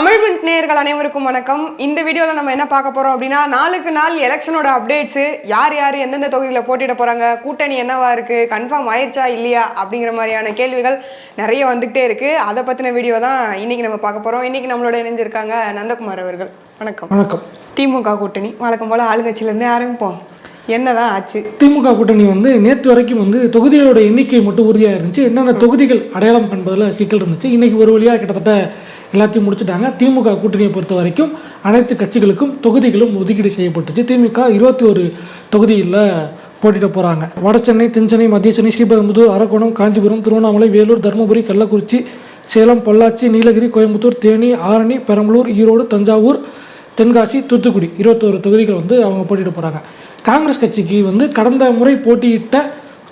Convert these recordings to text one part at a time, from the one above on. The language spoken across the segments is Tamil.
தமிழ் மின்ட் நேயர்கள் அனைவருக்கும் வணக்கம். இந்த வீடியோவில் நம்ம என்ன பார்க்க போறோம் அப்படின்னா நாளுக்கு நாள் எலெக்ஷனோட அப்டேட்ஸ் யார் யார் எந்தெந்த தொகுதியில் போட்டியிட போறாங்க கூட்டணி என்னவா இருக்கு கன்ஃபார்ம் ஆயிருச்சா இல்லையா அப்படிங்கிற மாதிரியான கேள்விகள் நிறைய வந்துகிட்டே இருக்கு. அதை பத்தின வீடியோ தான் இன்னைக்கு நம்ம பார்க்க போறோம். இன்னைக்கு நம்மளோட இணைஞ்சிருக்காங்க நந்தகுமார் அவர்கள். வணக்கம். வணக்கம். திமுக கூட்டணி. வழக்கம் போல ஆளுங்கட்சியிலேருந்தே ஆரம்பிப்போம். என்னதான் ஆச்சு? திமுக கூட்டணி வந்து நேற்று வரைக்கும் வந்து தொகுதிகளோட எண்ணிக்கை மட்டும் உறுதியாக இருந்துச்சு. என்னென்ன தொகுதிகள் அடையாளம் காண்பதில் சிக்கல் இருந்துச்சு. இன்னைக்கு ஒரு வழியாக கிட்டத்தட்ட எல்லாத்தையும் முடிச்சுட்டாங்க. திமுக கூட்டணியை பொறுத்த வரைக்கும் அனைத்து கட்சிகளுக்கும் தொகுதிகளும் ஒதுக்கீடு செய்யப்பட்டுச்சு. திமுக இருபத்தி ஒரு தொகுதியில் போட்டிட்டு போகிறாங்க வட சென்னை தென்சென்னை மத்திய சென்னை ஸ்ரீபெரும்புதூர் அரக்கோணம் காஞ்சிபுரம் திருவண்ணாமலை வேலூர் தருமபுரி கள்ளக்குறிச்சி சேலம் பொள்ளாச்சி நீலகிரி கோயம்புத்தூர் தேனி ஆரணி பெரம்பலூர் ஈரோடு தஞ்சாவூர் தென்காசி தூத்துக்குடி இருபத்தோரு தொகுதிகள் வந்து அவங்க போட்டிட்டு போகிறாங்க காங்கிரஸ் கட்சிக்கு வந்து கடந்த முறை போட்டியிட்ட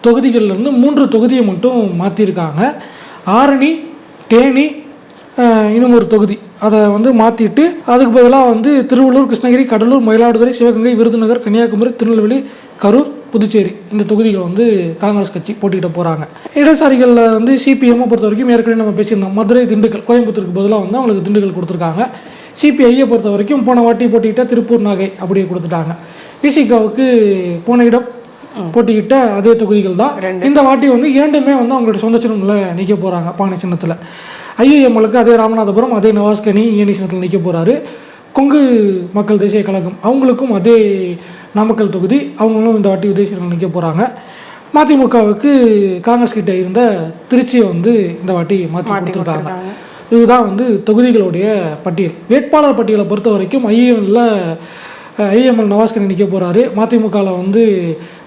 தொகுதிகள்ல இருந்து மூன்று தொகுதியை மட்டும் மாற்றியிருக்காங்க ஆரணி தேனி இன்னும் ஒரு தொகுதி. அதை வந்து மாற்றிட்டு அதுக்கு பதிலாக வந்து திருவள்ளூர் கிருஷ்ணகிரி கடலூர் மயிலாடுதுறை சிவகங்கை விருதுநகர் கன்னியாகுமரி திருநெல்வேலி கரூர் புதுச்சேரி இந்த தொகுதிகள் வந்து காங்கிரஸ் கட்சி போட்டியிட போகிறாங்க இடதுசாரிகளில் வந்து சிபிஎம்மை பொறுத்த வரைக்கும் ஏற்கனவே நம்ம பேசியிருந்தோம். மதுரை திண்டுக்கல் கோயம்புத்தூருக்கு பதிலாக வந்து அவங்களுக்கு திண்டுக்கல் கொடுத்துருக்காங்க. சிபிஐயை பொறுத்த வரைக்கும் போன வாட்டி போட்டியிட்ட திருப்பூர் நாகை அப்படியே கொடுத்துட்டாங்க. விசிகாவுக்கு போன இடம் போட்டியிட்ட அதே தொகுதிகள் தான். இந்த வாட்டி வந்து இரண்டுமே வந்து அவங்களோட சொந்த சின்னத்தில் நிற்க போகிறாங்க பானை சின்னத்தில். ஐஏஎம்எலுக்கு அதே ராமநாதபுரம் அதே நவாஸ்கனி ஏனி சின்னத்தில் நிற்க போகிறாரு கொங்கு மக்கள் தேசிய கழகம் அவங்களுக்கும் அதே நாமக்கல் தொகுதி அவங்களும் இந்த வாட்டி தேசிய நிற்க போகிறாங்க மதிமுகவுக்கு காங்கிரஸ் கிட்ட இருந்த திருச்சியை வந்து இந்த வாட்டி மாற்றி கொடுத்துருக்காங்க. இதுதான் வந்து தொகுதிகளுடைய பட்டியல். வேட்பாளர் பட்டியலை பொறுத்த வரைக்கும் ஐஎம்எல்ல ஐஎம்எல் நவாஸ்கனி நிற்க போகிறாரு மதிமுகவில் வந்து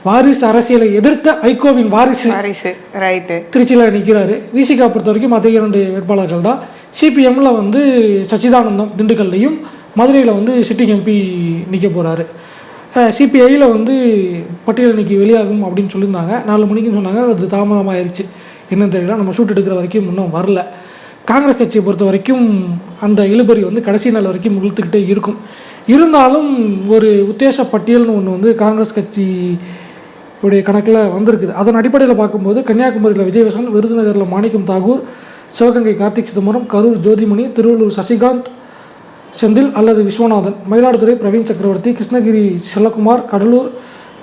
வாரிசு அரசியலை எதிர்த்த ஐகோவின் வாரிசு. வாரிசு ரைட்டு. திருச்சியில் நிற்கிறாரு விசிகா பொறுத்த வரைக்கும் மற்ற இரண்டு வேட்பாளர்கள் தான். சிபிஎம்ல வந்து சச்சிதானந்தம் திண்டுக்கல்லையும் மதுரையில் வந்து சிட்டிங் எம்பி நிற்க போகிறாரு சிபிஐயில் வந்து பட்டியல் இன்னைக்கு வெளியாகும் அப்படின்னு சொல்லியிருந்தாங்க. நாலு மணிக்குன்னு சொன்னாங்க. அது தாமதமாயிருச்சு. என்னன்னு தெரியல. நம்ம ஷூட் எடுக்கிற வரைக்கும் இன்னும் வரல. காங்கிரஸ் கட்சியை பொறுத்த வரைக்கும் அந்த இழுபறி வந்து கடைசி நாள் வரைக்கும் இழுத்துக்கிட்டே இருக்கும். இருந்தாலும் ஒரு உத்தேச பட்டியல்னு ஒன்று வந்து காங்கிரஸ் கட்சி உடைய கணக்கில் வந்திருக்குது. அதன் அடிப்படையில் பார்க்கும்போது கன்னியாகுமரியில் விஜயவசன் விருதுநகரில் மாணிக்கம் தாகூர் சிவகங்கை கார்த்திக் சிதம்பரம் கரூர் ஜோதிமணி திருவள்ளூர் சசிகாந்த் செந்தில் அல்லது விஸ்வநாதன் மயிலாடுதுறை பிரவீன் சக்கரவர்த்தி கிருஷ்ணகிரி செல்லகுமார் கடலூர்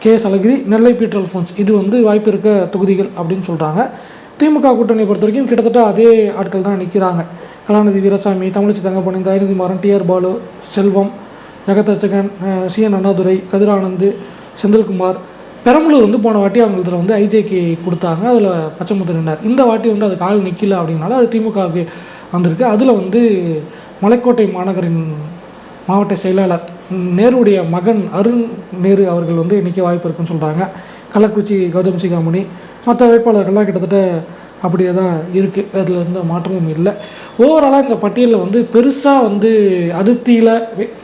கே. எஸ் அழகிரி நெல்லை பீட்டர் அல்ஃபோன்ஸ் இது வந்து வாய்ப்பு இருக்க தொகுதிகள் அப்படின்னு சொல்கிறாங்க திமுக கூட்டணியை பொறுத்த வரைக்கும் கிட்டத்தட்ட அதே ஆட்கள் தான் நிற்கிறாங்க Kalanidhi Veeraswamy Tamilisai தங்கப்பணி Dayanidhi Maran T R Baalu Selvam Jagathrakshakan C N Annadurai Kathiranand Senthilkumar Perambalur வந்து போன வாட்டி அவங்க இதில் வந்து ஐஜேகே கொடுத்தாங்க. அதில் பச்சைமுத்து நின்றார் இந்த வாட்டி வந்து அதுக்கு ஆள் நிற்கல அப்படின்னால அது திமுகவுக்கு வந்திருக்கு. அதில் வந்து மலைக்கோட்டை மாநகரின் மாவட்ட செயலாளர் நேருடைய மகன் அருண் நேரு அவர்கள் வந்து நிற்க வாய்ப்பு இருக்குன்னு சொல்கிறாங்க கள்ளக்குறிச்சி கௌதம் சிகாமணி மற்ற வேட்பாளர்கள்லாம் கிட்டத்தட்ட அப்படியே தான் இருக்குது அதில் எந்த மாற்றமும் இல்லை. ஓவராலாக இந்த பட்டியலில் வந்து பெருசாக வந்து அதிருப்தியில்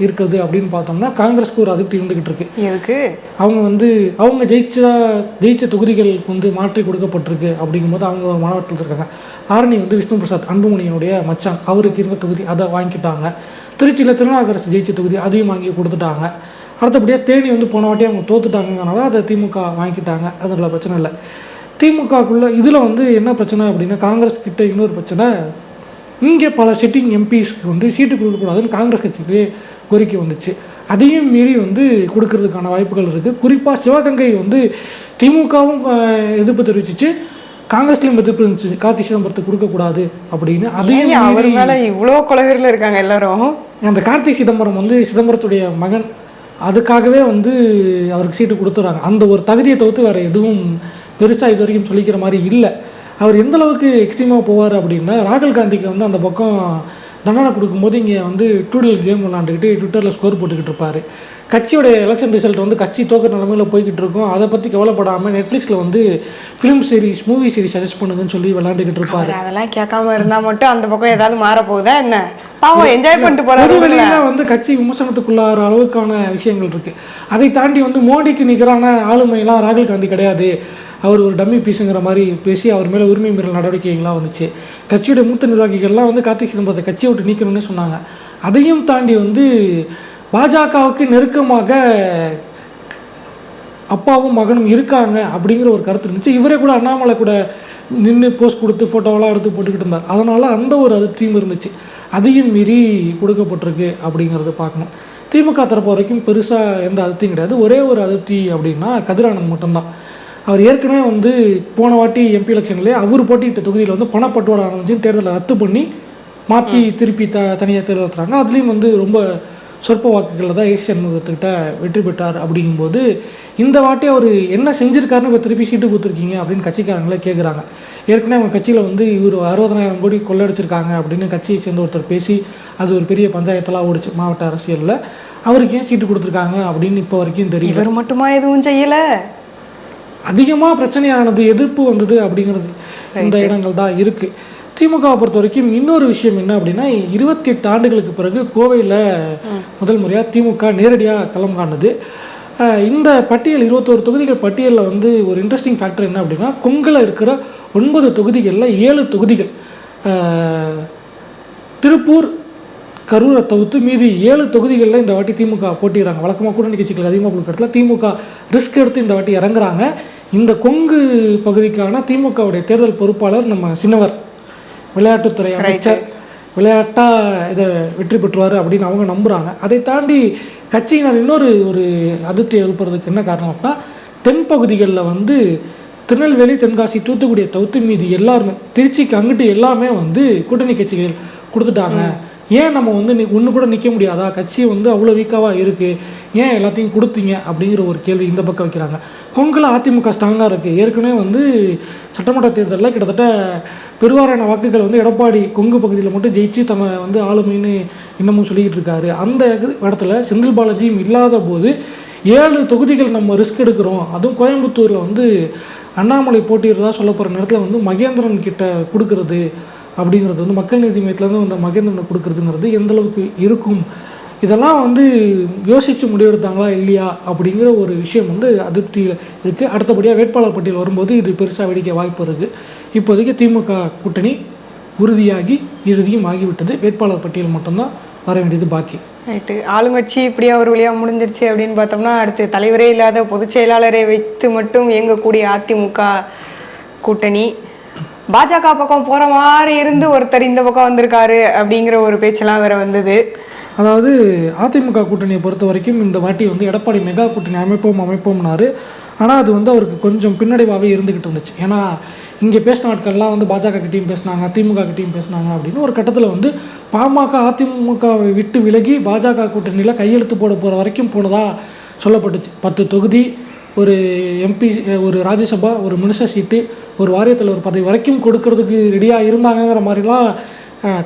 இருக்கிறது அப்படின்னு பார்த்தோம்னா காங்கிரஸ்க்கு ஒரு அதிருப்தி இருந்துக்கிட்டு இருக்கு. எதுக்கு? அவங்க வந்து அவங்க ஜெயிச்சா ஜெயிச்ச தொகுதிகள் வந்து மாற்றி கொடுக்கப்பட்டிருக்கு அப்படிங்கும்போது அவங்க ஒரு மாவட்டத்தில் இருக்காங்க. ஆரணி வந்து விஷ்ணு பிரசாத் அன்புமணியினுடைய மச்சான். அவருக்கு இருந்த தொகுதி அதை வாங்கிட்டாங்க. திருச்சியில் திருநாகரசு ஜெயிச்ச தொகுதி அதையும் வாங்கி கொடுத்துட்டாங்க. அடுத்தபடியாக தேனி வந்து போன வாட்டி அவங்க தோத்துட்டாங்கனால அதை திமுக வாங்கிட்டாங்க. அதில் பிரச்சனை இல்லை. திமுகக்குள்ள இதில் வந்து என்ன பிரச்சனை அப்படின்னா காங்கிரஸ் கிட்ட இன்னொரு பிரச்சனை. இங்கே பல சிட்டிங் எம்பிஸ்க்கு வந்து சீட்டு கொடுக்கக்கூடாதுன்னு காங்கிரஸ் கட்சிக்கு கோரிக்கை வந்துச்சு. அதையும் மீறி வந்து கொடுக்கறதுக்கான வாய்ப்புகள் இருக்குது குறிப்பாக சிவகங்கை வந்து திமுகவும் எதிர்ப்பு தெரிவிச்சிச்சு. காங்கிரஸ்லேயும் எதிர்ப்பு இருந்துச்சு கார்த்தி சிதம்பரத்துக்கு கொடுக்கக்கூடாது அப்படின்னு. அதையும் அவர் மேல இவ்வளோ கொலவெறியில் இருக்காங்க எல்லாரும்? அந்த கார்த்திக் சிதம்பரம் வந்து சிதம்பரத்துடைய மகன். அதுக்காகவே வந்து அவருக்கு சீட்டு கொடுத்துறாங்க. அந்த ஒரு தகுதியை தவிர்த்து வேறு எதுவும் பெருசாக இது வரைக்கும் சொல்லிக்கிற மாதிரி இல்லை. அவர் எந்த அளவுக்கு எக்ஸ்ட்ரீமாக போவார் அப்படின்னா ராகுல் காந்திக்கு வந்து அந்த பக்கம் தண்டனை கொடுக்கும்போது இங்கே வந்து டூடில் கேம் விளாண்டுக்கிட்டு ட்விட்டரில் ஸ்கோர் போட்டுக்கிட்டு இருப்பார். கட்சியோட எலெக்ஷன் ரிசல்ட் வந்து கட்சி தோக்கிற நிலமையில போய்கிட்டு இருக்கும். அதை பற்றி கவலைப்படாமல் நெட்ஃப்ளிக்ஸில் வந்து film series movie series suggest பண்ணுங்கன்னு சொல்லி விளாண்டுக்கிட்டு இருப்பார். அதெல்லாம் கேட்காம இருந்தா மட்டும் அந்த பக்கம் ஏதாவது மாற போகுதா என்ன? பாவம் என்ஜாய் பண்ணிட்டு. வெளியில வந்து கட்சி விமர்சனத்துக்குள்ளார அளவுக்கான விஷயங்கள் இருக்கு. அதை தாண்டி வந்து மோடிக்கு நிகரான ஆளுமையெல்லாம் ராகுல் காந்தி கிடையாது. அவர் ஒரு டம்மி பீஸுங்கிற மாதிரி பேசி அவர் மேலே உரிமை மீறல் நடவடிக்கைகள்லாம் வந்துச்சு. கட்சியுடைய மூத்த நிர்வாகிகள்லாம் வந்து கார்த்திக் சிதம்பரத்தை கட்சியை விட்டு நீக்கணும்னு சொன்னாங்க. அதையும் தாண்டி வந்து பாஜகவுக்கு நெருக்கமாக அப்பாவும் மகனும் இருக்காங்க அப்படிங்கிற ஒரு கருத்து இருந்துச்சு. இவரே கூட அண்ணாமலை கூட நின்று போஸ்ட் கொடுத்து ஃபோட்டோவெல்லாம் எடுத்து போட்டுக்கிட்டு இருந்தார். அதனால் அந்த ஒரு அதிர்ச்சியும் இருந்துச்சு. அதையும் மீறி கொடுக்கப்பட்டிருக்கு அப்படிங்கிறது பார்க்கணும். திமுக தரப்பு வரைக்கும் பெருசாக எந்த அதிர்த்தியும் கிடையாது. ஒரே ஒரு அதிருப்தி அப்படின்னா கதிரானந்த் மட்டும்தான். அவர் ஏற்கனவே வந்து போன வாட்டி எம்பி எலெக்ஷன்லேயே அவர் போட்டியிட்ட தொகுதியில் வந்து பணப்பட்டுவாடா நடந்துச்சு தேர்தலை ரத்து பண்ணி மாற்றி திருப்பி த தனியாக தேர்தல் நடத்துகிறாங்க அதுலேயும் வந்து ரொம்ப சொற்ப வாக்குகளில் தான் ஏசி சண்முகத்துக்கிட்ட வெற்றி பெற்றார் அப்படிங்கும்போது இந்த வாட்டி அவர் என்ன செஞ்சிருக்காருன்னு இப்போ திருப்பி சீட்டு கொடுத்துருக்கீங்க அப்படின்னு கட்சிக்காரங்களே கேட்குறாங்க ஏற்கனவே அவங்க கட்சியில் வந்து இவர் அறுபதனாயிரம் கோடி கொள்ளடிச்சிருக்காங்க அப்படின்னு கட்சியை சேர்ந்த ஒருத்தர் பேசி அது ஒரு பெரிய பஞ்சாயத்தெல்லாம் ஓடிச்சு மாவட்ட அரசியலில். அவருக்கு ஏன் சீட்டு கொடுத்துருக்காங்க அப்படின்னு இப்போ வரைக்கும் தெரியல இவர் மட்டுமா எதுவும் செய்யல? அதிகமாக பிரச்சனையானது எதிர்ப்பு வந்தது அப்படிங்கிறது இந்த இடங்கள் தான் இருக்குது திமுகவை பொறுத்த வரைக்கும் இன்னொரு விஷயம் என்ன அப்படின்னா இருபத்தி எட்டு ஆண்டுகளுக்கு பிறகு கோவையில் முதல் முறையாக திமுக நேரடியாக களம் காணுது. இந்த பட்டியல் இருபத்தோரு தொகுதிகள் பட்டியலில் வந்து ஒரு இன்ட்ரெஸ்டிங் ஃபேக்டர் என்ன அப்படின்னா கொங்கில் இருக்கிற ஒன்பது தொகுதிகளில் ஏழு தொகுதிகள். திருப்பூர் கரூரை தவிர்த்து மீதி ஏழு தொகுதிகளில் இந்த வாட்டி திமுக போட்டிடுறாங்க வழக்கமாக கூட்டணி கட்சிகளுக்கு அதிகமாக கொடுக்கறதுல திமுக ரிஸ்க் எடுத்து இந்த வாட்டி இறங்குறாங்க. இந்த கொங்கு பகுதிக்கான திமுகவுடைய தேர்தல் பொறுப்பாளர் நம்ம சின்னவர் விளையாட்டுத்துறை அமைச்சர் விளையாட்டா இதை வெற்றி பெற்றுவார் அப்படின்னு அவங்க நம்புகிறாங்க அதை தாண்டி கட்சியினர் இன்னொரு ஒரு அதிருப்தி எழுப்புறதுக்கு என்ன காரணம் அப்படின்னா தென் பகுதிகளில் வந்து திருநெல்வேலி தென்காசி தூத்துக்குடியை தவிர்த்து மீதி எல்லாருமே திருச்சிக்கு அங்கிட்டு எல்லாமே வந்து கூட்டணி கட்சிகள் கொடுத்துட்டாங்க. ஏன் நம்ம வந்து நீ ஒன்று கூட நிற்க முடியாதா? கட்சி வந்து அவ்வளோ வீக்காவாக இருக்குது ஏன் எல்லாத்தையும் கொடுத்தீங்க? அப்படிங்கிற ஒரு கேள்வி இந்த பக்கம் வைக்கிறாங்க. கொங்கில் அதிமுக ஸ்ட்ராங்காக இருக்குது ஏற்கனவே வந்து சட்டமன்ற தேர்தலில் கிட்டத்தட்ட பெருவாரான வாக்குகள் வந்து எடப்பாடி கொங்கு பகுதியில் மட்டும் ஜெயிச்சு தன்னை வந்து ஆளுமைன்னு இன்னமும் சொல்லிக்கிட்டு இருக்காரு. அந்த இடத்துல செந்தில் பாலாஜியும் இல்லாத போது ஏழு தொகுதிகள் நம்ம ரிஸ்க் எடுக்கிறோம். அதுவும் கோயம்புத்தூரில் வந்து அண்ணாமலை போட்டியிடுறதா சொல்ல போகிற நேரத்தில் வந்து மகேந்திரன் கிட்ட கொடுக்கறது. அப்படிங்கிறது வந்து மக்கள் நீதி மையத்துலேருந்து வந்த மகேந்திரனை கொடுக்கறதுங்கிறது எந்தளவுக்கு இருக்கும்? இதெல்லாம் வந்து யோசித்து முடிவெடுத்தாங்களா இல்லையா அப்படிங்கிற ஒரு விஷயம் வந்து அதிருப்தியில் இருக்குது அடுத்தபடியாக வேட்பாளர் பட்டியல் வரும்போது இது பெருசாக வெடிக்க வாய்ப்பு இருக்குது இப்போதைக்கு திமுக கூட்டணி உறுதியாகி இறுதியும் ஆகிவிட்டது. வேட்பாளர் பட்டியல் மட்டும்தான் வர வேண்டியது பாக்கி. ரைட்டு. ஆளுங்கட்சி இப்படியா ஒரு வழியாக முடிஞ்சிருச்சு அப்படின்னு பார்த்தோம்னா அடுத்து தலைவரே இல்லாத பொதுச் செயலாளரை வைத்து மட்டும் இயங்கக்கூடிய அதிமுக கூட்டணி பாஜக பக்கம் போகிற மாதிரி இருந்து ஒருத்தர் இந்த பக்கம் வந்திருக்காரு அப்படிங்கிற ஒரு பேச்செல்லாம் வேற வந்தது. அதாவது அதிமுக கூட்டணியை பொறுத்த வரைக்கும் இந்த வாட்டி வந்து எடப்பாடி மெகா கூட்டணி அமைப்போம் அமைப்போம்னாரு. ஆனால் அது வந்து அவருக்கு கொஞ்சம் பின்னடைவாகவே இருந்துக்கிட்டு இருந்துச்சு. ஏன்னா இங்கே பேசின ஆட்கள்லாம் வந்து பாஜக கிட்டேயும் பேசினாங்க திமுக கிட்டேயும் பேசினாங்க அப்படின்னு ஒரு கட்டத்தில் வந்து பாமக அதிமுகவை விட்டு விலகி பாஜக கூட்டணியில் கையெழுத்து போட போகிற வரைக்கும் போனதாக சொல்லப்பட்டுச்சு. பத்து தொகுதி ஒரு எம்பி ஒரு ராஜ்யசபா ஒரு மினிஸ்டர் சீட்டு ஒரு வாரியத்தில் ஒரு பதவி வரைக்கும் கொடுக்கறதுக்கு ரெடியாக இருந்தாங்கங்கிற மாதிரிலாம்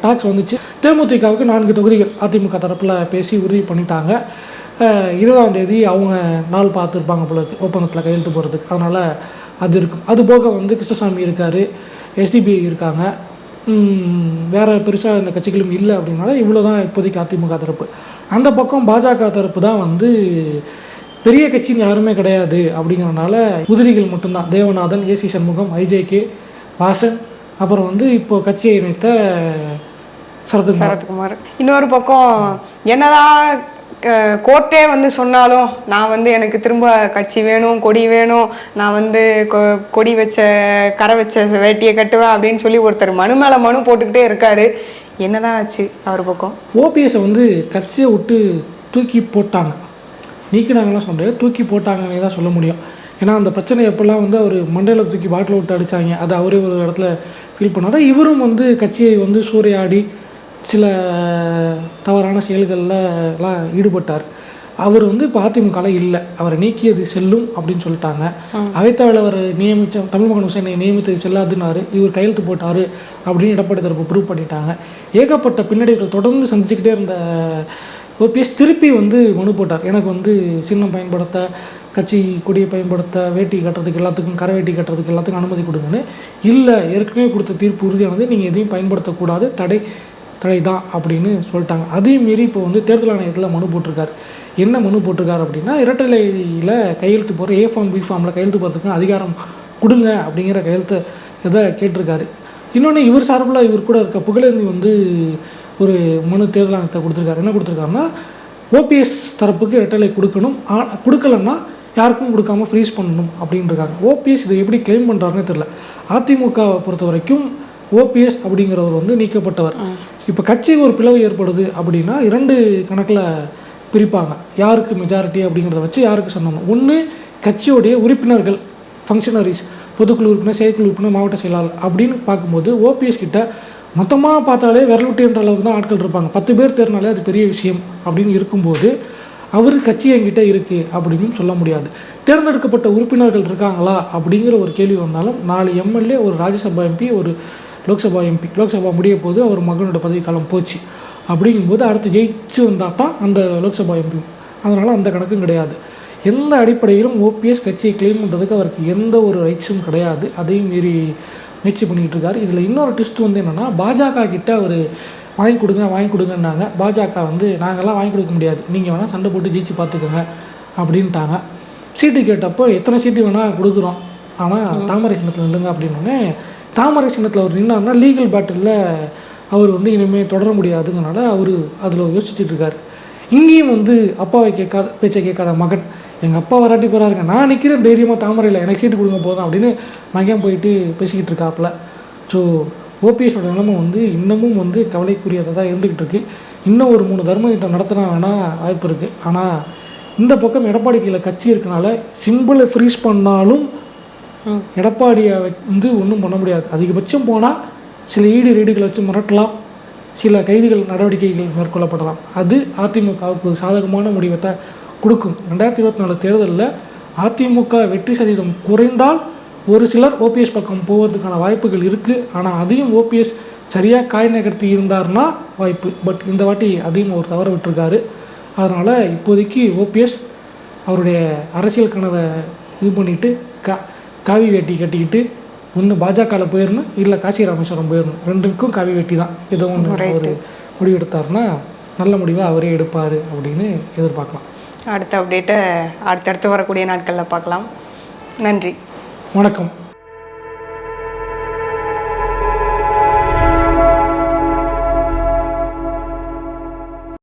டாக்ஸ் வந்துச்சு. தேமுதிகவுக்கு நான்கு தொகுதிகள் அதிமுக தரப்பில் பேசி உறுதி பண்ணிட்டாங்க. இருபதாம் தேதி அவங்க நாள் பார்த்துருப்பாங்க போல ஒப்பந்தத்தில் கையெழுத்து போகிறதுக்கு அதனால் அது இருக்கும். அது போக வந்து கிருஷ்ணசாமி இருக்கார் எஸ்டிபிஐ இருக்காங்க. வேறு பெருசாக இந்த கட்சிகளும் இல்லை அப்படின்னால இவ்வளோ தான் இப்போதைக்கு அதிமுக தரப்பு. அந்த பக்கம் பாஜக தரப்பு தான் வந்து பெரிய கட்சின்னு யாருமே கிடையாது அப்படிங்கிறனால உதிரிகள் மட்டும்தான். Devanathan A C Shanmugam IJK Vasan அப்புறம் வந்து இப்போ கட்சியை இணைத்த சரத்குமார். சரத்குமார். இன்னொரு பக்கம் என்னதான் கோர்ட்டே வந்து சொன்னாலும் நான் வந்து எனக்கு திரும்ப கட்சி வேணும் கொடி வேணும் நான் வந்து கொ- கொடி வச்ச கரை வச்ச வேட்டியை கட்டுவேன் அப்படின்னு சொல்லி ஒருத்தர் மனு மேலே மனு போட்டுக்கிட்டே இருக்காரு. என்னதான் ஆச்சு அவர் பக்கம்? ஓபிஎஸை வந்து கட்சியை விட்டு தூக்கி போட்டாங்க. நீக்கினாங்கலாம் சொல்ல முடியாது. தூக்கி போட்டாங்கன்னே தான் சொல்ல முடியும். ஏன்னா அந்த பிரச்சனை எப்பெல்லாம் வந்து அவர் மண்டையில் தூக்கி பாட்டில் விட்டு அடித்தாங்க அது அவரே ஒரு இடத்துல ஃபீல் பண்ணாரு. இவரும் வந்து கட்சியை வந்து சூறையாடி சில தவறான செயல்களில் எல்லாம் ஈடுபட்டார். அவர் வந்து இப்போ அதிமுகவில் இல்லை. அவரை நீக்கியது செல்லும் அப்படின்னு சொல்லிட்டாங்க. அவைத்தாவில் அவர் நியமித்த தமிழ் மகன் ஹுசைனை நியமித்தது செல்லாதுன்னாரு. இவர் கையெழுத்து போட்டார் அப்படின்னு எடப்பாடி தரப்பு ப்ரூவ் பண்ணிட்டாங்க. ஏகப்பட்ட பின்னடைவுகள் தொடர்ந்து சந்திச்சுக்கிட்டே இருந்த ஓபிஎஸ் திருப்பி வந்து மனு போட்டார். எனக்கு வந்து சின்னம் பயன்படுத்த கட்சி கொடியை பயன்படுத்த வேட்டி கட்டுறதுக்கு எல்லாத்துக்கும் கரை வேட்டி கட்டுறதுக்கு எல்லாத்துக்கும் அனுமதி கொடுங்கன்னு. இல்லை ஏற்கனவே கொடுத்த தீர்ப்பு உறுதியானது நீங்கள் எதையும் பயன்படுத்தக்கூடாது தடை தடை தான் அப்படின்னு சொல்லிட்டாங்க. அதையும் மீறி இப்போ வந்து தேர்தல் ஆணையத்தில் மனு போட்டிருக்காரு. என்ன மனு போட்டிருக்காரு அப்படின்னா இரட்டலையில் கையெழுத்து போகிற ஏ ஃபார்ம் பி ஃபார்மில் கையெழுத்து போகிறதுக்கு அதிகாரம் கொடுங்க அப்படிங்கிற கையெழுத்தை இதை கேட்டிருக்காரு. இன்னொன்று இவர் சார்பில் இவர் கூட இருக்க புகழேந்தி வந்து ஒரு மனு தேர்தல் ஆணையத்தை கொடுத்துருக்காரு. என்ன கொடுத்துருக்காருன்னா ஓபிஎஸ் தரப்புக்கு இரட்டலை கொடுக்கணும். ஆ- கொடுக்கலன்னா யாருக்கும் கொடுக்காம ஃப்ரீஸ் பண்ணணும் அப்படின்னு இருக்காங்க ஓபிஎஸ் இதை எப்படி கிளைம் பண்ணுறாருன்னு தெரில அதிமுகவை பொறுத்த வரைக்கும் ஓபிஎஸ் அப்படிங்கிறவர் வந்து நீக்கப்பட்டவர். இப்போ கட்சி ஒரு பிளவு ஏற்படுது அப்படின்னா இரண்டு கணக்கில் பிரிப்பாங்க. யாருக்கு மெஜாரிட்டி அப்படிங்கிறத வச்சு யாருக்கு சொந்தம் ஒன்று கட்சியோடைய உறுப்பினர்கள் ஃபங்க்ஷனரிஸ் பொதுக்குழு உறுப்பினர் செயற்குழு உறுப்பினர் மாவட்ட செயலாளர் அப்படின்னு பார்க்கும்போது ஓபிஎஸ் கிட்ட மொத்தமாக பார்த்தாலே விரலுட்டின்ற அளவுக்கு தான் ஆட்கள் இருப்பாங்க. பத்து பேர் தேர்னாலே அது பெரிய விஷயம் அப்படின்னு இருக்கும்போது அவர் கட்சி என்கிட்ட இருக்குது அப்படின்னு சொல்ல முடியாது. தேர்ந்தெடுக்கப்பட்ட உறுப்பினர்கள் இருக்காங்களா அப்படிங்கிற ஒரு கேள்வி வந்தாலும் நாலு எம்எல்ஏ ஒரு ராஜ்யசபா எம்பி ஒரு லோக்சபா எம்பி லோக்சபா முடிய போது அவர் மகனோட பதவிக்காலம் போச்சு. அப்படிங்கும்போது அடுத்து ஜெயிச்சு வந்தால் தான் அந்த லோக்சபா எம்பி. அதனால் அந்த கணக்கும் கிடையாது. எந்த அடிப்படையிலும் ஓபிஎஸ் கட்சியை கிளைம் பண்ணுறதுக்கு அவருக்கு எந்த ஒரு ரைட்ஸும் கிடையாது. அதையும் மீறி முயற்சி பண்ணிக்கிட்டு இருக்காரு இதில் இன்னொரு ட்விஸ்ட் வந்து என்னென்னா பாஜக கிட்ட அவர் வாங்கி கொடுங்க வாங்கி கொடுங்கன்னாங்க. பாஜக வந்து நாங்கள்லாம் வாங்கி கொடுக்க முடியாது. நீங்கள் வேணால் சண்டை போட்டு ஜெயிச்சு பார்த்துக்கோங்க அப்படின்ட்டாங்க. சீட்டு கேட்டப்போ எத்தனை சீட்டு வேணால் கொடுக்குறோம். ஆனால் தாமரை சின்னத்தில் நில்லுங்க அப்படின்னோடனே தாமரை சின்னத்தில் அவர் நின்னார்னா லீகல் பேட்டிலில் அவர் வந்து இனிமேல் தொடர முடியாதுங்கனால அவர் அதில் யோசிச்சுட்டு இருக்கார். இங்கேயும் வந்து அப்பாவை கேட்காத பேச்சை கேட்காத மகன் எங்கள் அப்பா வராட்டி போகிறாருங்க நான் நிற்கிறேன் தைரியமாக தாமரையில் எனக்கு சீட்டு கொடுங்க போதும் அப்படின்னு மகன் போயிட்டு பேசிக்கிட்டு இருக்காப்புல. ஸோ ஓபிஎஸோட நிலைமை வந்து இன்னமும் வந்து கவலைக்குரியதாக தான் இருந்துக்கிட்டு இருக்குது இன்னும் ஒரு மூணு தர்ம யுத்தம் நடத்தினா வேணால் வாய்ப்பு இருக்குது ஆனால் இந்த பக்கம் எடப்பாடி கீழே கட்சி இருக்கனால சிம்பிளை ஃப்ரீஸ் பண்ணாலும் எடப்பாடியை வந்து ஒன்றும் பண்ண முடியாது. அதிகபட்சம் போனால் சில ஈடு ரீடுகளை வச்சு மிரட்டலாம். சில கைதிகள் நடவடிக்கைகள் மேற்கொள்ளப்படலாம். அது அதிமுகவுக்கு சாதகமான முடிவை தான் கொடுக்கும். ரெண்டாயிரத்தி இருபத்தி நாலு தேர்தலில் அதிமுக வெற்றி சதவீதம் குறைந்தால் ஒரு சிலர் ஓபிஎஸ் பக்கம் போவதுக்கான வாய்ப்புகள் இருக்குது ஆனால் அதையும் ஓபிஎஸ் சரியாக காய் நகர்த்தி இருந்தார்னா வாய்ப்பு. பட் இந்த வாட்டி அதையும் அவர் தவற விட்டுருக்காரு. அதனால் இப்போதைக்கு ஓபிஎஸ் அவருடைய அரசியல் கனவை இது பண்ணிட்டு கா காவி வேட்டி கட்டிக்கிட்டு ஒன்று பாஜகவில் போயிடணும் இல்லை காசி ராமேஸ்வரம் போயிடணும் ரெண்டுக்கும் காவி வேட்டி தான். ஏதோ ஒன்று அவர் முடிவெடுத்தாருன்னா நல்ல முடிவாக அவரே எடுப்பார் அப்படின்னு எதிர்பார்க்கலாம். அடுத்த அப்டேட்டை அடுத்தடுத்து வரக்கூடிய நாட்களில் பார்க்கலாம். நன்றி. வணக்கம்.